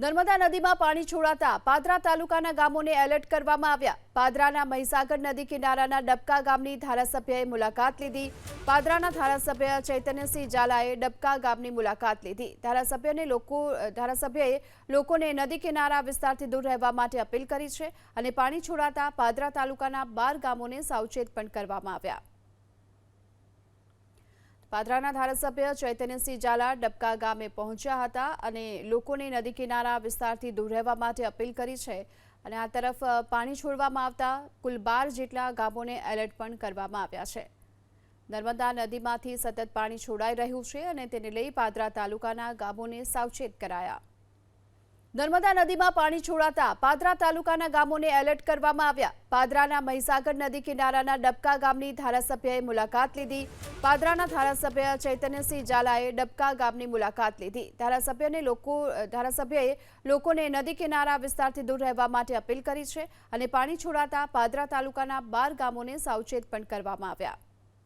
નર્મદા નદીમાં પાણી છોડાતા પાદરા તાલુકાના ગામોને એલર્ટ કરવામાં આવ્યા. પાદરાના મહીસાગર નદી કિનારાના ડબકા ગામની ધારાસભ્યએ મુલાકાત લીધી. પાદરાના ધારાસભ્ય ચૈતન્યસિંહ ઝાલાએ ડબકા ગામની મુલાકાત લીધી. ધારાસભ્યને લોકો, ધારાસભ્યએ લોકોને નદી કિનારા વિસ્તારથી દૂર રહેવા માટે અપીલ કરી છે અને પાણી છોડાતા પાદરા તાલુકાના બાર ગામોને સાવચેત પણ કરવામાં આવ્યા. પાદરાના ધારાસભ્ય ચૈતન્યસિંહ ઝાલા ડબકા ગામે પહોંચ્યા હતા અને લોકોને નદી કિનારા વિસ્તારથી દૂર રહેવા માટે અપીલ કરી છે અને આ તરફ પાણી છોડવામાં આવતા કુલ બાર જેટલા ગામોને એલર્ટ પણ કરવામાં આવ્યા છે. નર્મદા નદીમાંથી સતત પાણી છોડાઈ રહ્યું છે અને તેને લઈ પાદરા તાલુકાના ગામોને સાવચેત કરાયા. નર્મદા નદીમાં પાણી છોડાતા પાદરા તાલુકાના ગામોને એલર્ટ કરવામાં આવ્યા. પાદરાના મહીસાગર નદી કિનારાના ડબકા ગામની ધારાસભ્યએ મુલાકાત લીધી. પાદરાના ધારાસભ્ય ચૈતન્યસિંહ ઝાલાએ ડબકા ગામની મુલાકાત લીધી. ધારાસભ્યને લોકો, ધારાસભ્યએ લોકોને નદી કિનારા વિસ્તારથી દૂર રહેવા માટે અપીલ કરી છે અને પાણી છોડાતા પાદરા તાલુકાના બાર ગામોને સાવચેત પણ કરવામાં આવ્યા.